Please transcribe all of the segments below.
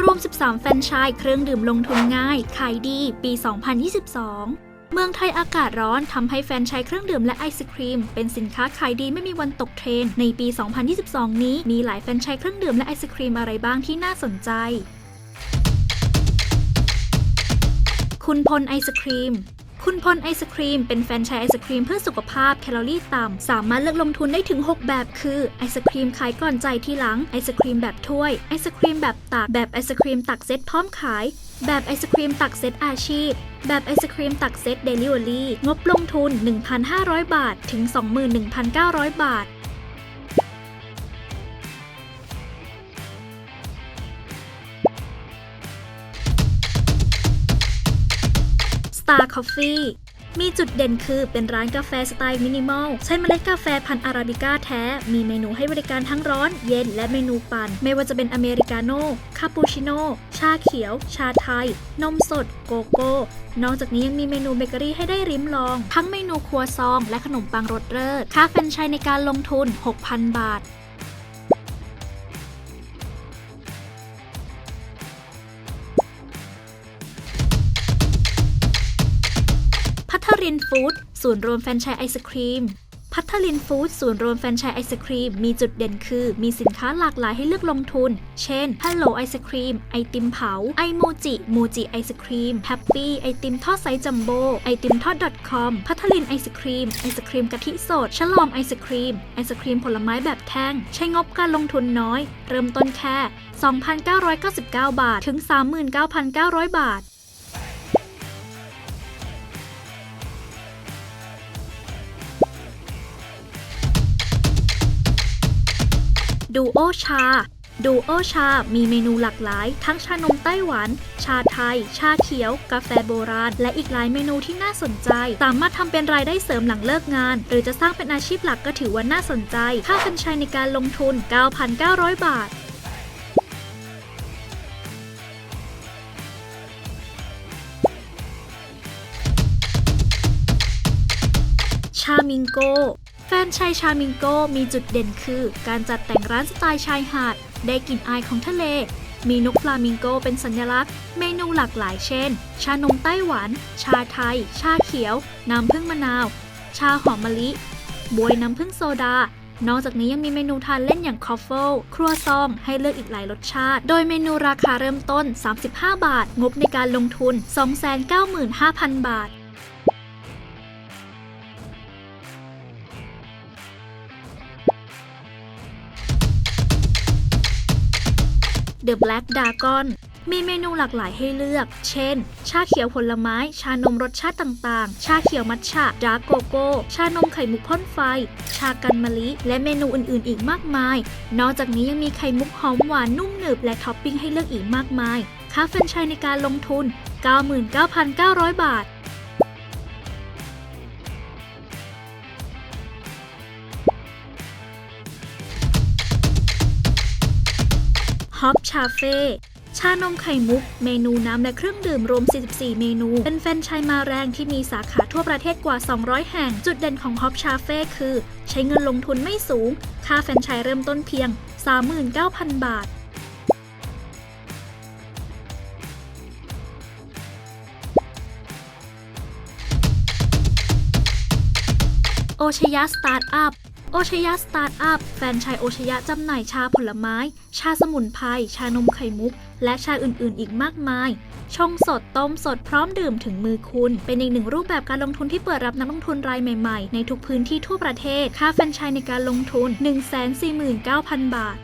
รวม 13 แฟรนไชส์เครื่องดื่มลงทุนง่ายขายดีปี 2022 เมืองไทยอากาศร้อนทำให้แฟรนไชส์เครื่องดื่มและไอศครีม เป็นสินค้าขายดีไม่มีวันตกเทรนในปี 2022 นี้มีหลายแฟรนไชส์เครื่องดื่มและไอศครีมอะไรบ้างที่น่าสนใจ คุณพลไอศครีม คุณพลไอศครีมเป็นแฟนชายไอศครีมเพื่อสุขภาพแคลอรี่ต่ำ สามารถเลือกลงทุนได้ถึง 6 แบบ คือ ไอศครีมขายก่อนใจทีหลัง ไอศครีมแบบถ้วย ไอศครีมแบบตัก แบบไอศครีมตักเซตพร้อมขาย แบบไอศครีมตักเซตอาชีพ แบบไอศครีมตักเซตเดลิเวอรี่ งบลงทุน 1,500 บาท ถึง 21,900 บาท Star Coffee มีจุดเด่นคือเป็นร้านกาแฟสไตล์มินิมอล ใช้เมล็ดกาแฟพันธุ์อาราบิก้าแท้ มีเมนูให้บริการทั้งร้อน เย็นและเมนูปั่น ไม่ว่าจะเป็นอเมริกาโน่ คาปูชิโน่ ชาเขียว ชาไทย นมสด โกโก้ นอกจากนี้ยังมีเมนูเบเกอรี่ให้ได้ริมลอง ทั้งเมนูครัวซอง และขนมปังรสเลิศค่าแฟรนไชส์ในการลงทุน 6,000 บาท รินฟู้ดศูนย์รวมแฟรนไชส์ไอศครีม พัทลินฟู้ดศูนย์รวมแฟรนไชส์ไอศครีม มีจุดเด่นคือ มีสินค้าหลากหลายให้เลือกลงทุน เช่นฮัลโหลไอศครีม ไอติมเผา ไอโมจิมูจิไอศครีมแฮปปี้ไอติมทอดไซส์จัมโบ้ไอติมทอด .com พัทลินไอศครีม ไอศครีมกะทิสดฉลอมไอศครีม ไอศครีมผลไม้แบบแท่ง ใช้งบการลงทุนน้อย เริ่มต้นแค่ 2,999 บาท ถึง 39,900 บาท ดูโอชา ดูโอชา มีเมนูหลากหลาย ทั้งชานมไต้หวัน ชาไทย ชาเขียว กาแฟโบราณ และอีกหลายเมนูที่น่าสนใจ สามารถทำเป็นรายได้เสริมหลังเลิกงาน หรือจะสร้างเป็นอาชีพหลักก็ถือว่าน่าสนใจ ค่าแฟรนชส์ในการลงทุน 9,900 บาทชามิงโก แฟนชายชามิงโกมีจุดเด่นคือการจัดแต่งร้านสไตล์ชายหาด ได้กลิ่นอายของทะเล มีนกฟลามิงโกเป็นสัญลักษณ์ เมนูหลากหลายเช่น ชานมไต้หวัน ชาไทย ชาเขียว น้ำผึ้งมะนาว ชาหอมมะลิ บวยน้ำผึ้งโซดา นอกจากนี้ยังมีเมนูทานเล่นอย่างคอฟเฟิลครัวซอง ให้เลือกอีกหลายรสชาติ โดยเมนูราคาเริ่มต้น 35 บาท งบในการลงทุน 295,000 บาท The Black Dragon มีเมนูหลากหลายให้เลือก เช่น ชาเขียวผลไม้ ชานมรสชาติต่างๆ ชาเขียวมัทฉะดาร์กโกโก้ ชานมไข่มุกพ่นไฟ ชากันมะลิ และเมนูอื่นๆ อีกมากมาย นอกจากนี้ยังมีไข่มุกหอมหวานนุ่มหนึบและท็อปปิ้งให้เลือกอีกมากมาย ค่าแฟรนไชส์ในการลงทุน 99,900 บาท ฮอปชาเฟ่ชานมไข่มุก เมนูน้ำและเครื่องดื่มรวม 44 เมนู เป็นแฟนชส์มาแรงที่มีสาขาทั่วประเทศกว่า 200 แห่ง จุดเด่นของฮอปชาเฟ่คือ ใช้เงินลงทุนไม่สูง ค่าแฟนชส์เริ่มต้นเพียง 39,000 บาทโอชยะสตาร์ทอัพ โอชยะสตาร์ทอัพแฟนชายโอชยะจำหน่ายชาผลไม้ ชาสมุนไพร ชานมไข่มุก และชาอื่นๆ อีกมากมาย ชงสด ต้มสดพร้อมดื่มถึงมือคุณ เป็นอีกหนึ่งรูปแบบการลงทุนที่เปิดรับนักลงทุนรายใหม่ๆ ในทุกพื้นที่ทั่วประเทศ ค่าแฟนชายในการลงทุน 149,000 บาท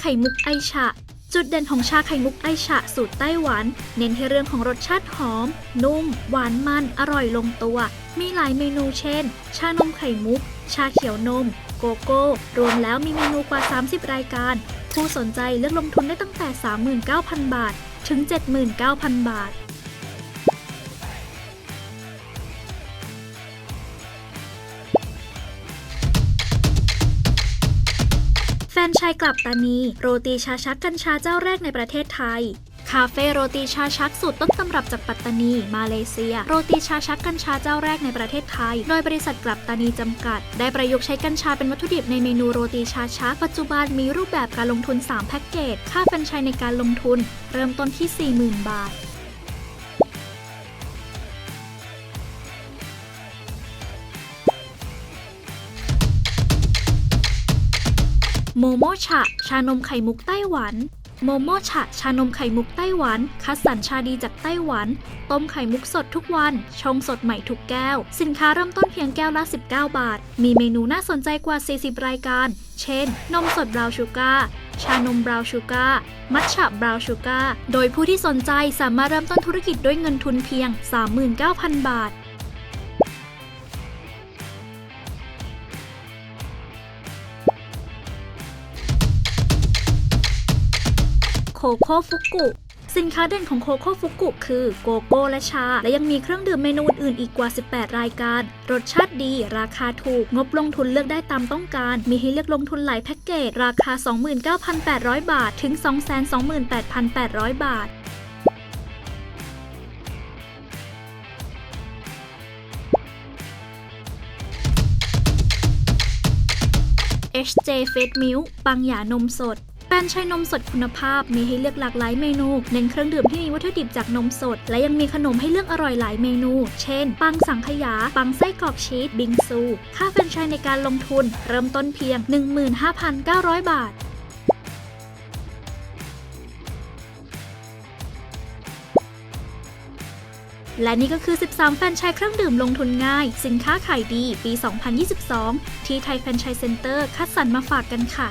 ไข่มุกไอชะ จุดเด่นของชาไข่มุกไอชะสูตรไต้หวัน เน้นที่เรื่องของรสชาติหอม นุ่ม หวานมัน อร่อยลงตัว มีหลายเมนูเช่น ชานมไข่มุก ชาเขียวนม โกโก้ รวมแล้วมีเมนูกว่า 30 รายการ ผู้สนใจเลือกลงทุนได้ตั้งแต่ 39,000 บาท ถึง 79,000 บาท นชายกลับตานีโรตีชาชักกัญชาเจ้าแรกในประเทศไทยคคาเฟ่โรตีชาชักสูตรต้นตำรับจากปัตตานี มาเลเซีย โรตีชาชักกัญชาเจ้าแรกในประเทศไทย โดยบริษัทกลับตานีจำกัด ได้ประยุกต์ใช้กัญชาเป็นวัตถุดิบในเมนูโรตีชาชัก ปัจจุบันมีรูปแบบการลงทุน 3 แพ็กเกจ ค่าแฟรนไชส์ในการลงทุน เริ่มต้นที่ 40,000 บาท โมโมชะ ชานมไข่มุกไต้หวันโมโมชะ ชานมไข่มุกไต้หวัน คัดสรรชาดีจากไต้หวัน ต้มไข่มุกสดทุกวัน ชงสดใหม่ทุกแก้ว สินค้าเริ่มต้นเพียงแก้วละ 19 บาท มีเมนูน่าสนใจกว่า 40 รายการ เช่น นมสดบราว์ชูการ์ชานมบราว์ชูการ์มัทฉะบราว์ชูการ์โดยผู้ที่สนใจสามารถเริ่มต้นธุรกิจด้วยเงินทุนเพียง 39,000 บาท โคโค่ฟุกุสินค้าเด่นของโคโค่ฟุกุคือโกโก้และชา และยังมีเครื่องดื่มเมนูอื่นอีกกว่า 18 รายการ รสชาติดี ราคาถูก งบลงทุนเลือกได้ตามต้องการ มีให้เลือกลงทุนหลายแพ็กเกจ ราคา 29,800 บาท ถึง 228,800 บาท HJ Face Milk ปังหยานมสด แป้นชายนมสดคุณภาพมีให้เลือกหลากหลายเมนู เน้นเครื่องดื่มที่มีวัตถุดิบจากนมสด และยังมีขนมให้เลือกอร่อยหลายเมนู เช่น ปังสังขยา ปังไส้กรอกชีส บิงซู ค่าแฟรนไชส์ในการลงทุน เริ่มต้นเพียง 15,900 บาทและนี่ก็คือ 13 แฟนชส์เครื่องดื่มลงทุนง่าย สินค้าขายดี ปี 2022 ที่ไทยแฟนชส์เซ็นเตอร์ คัดสรรมาฝากกันค่ะ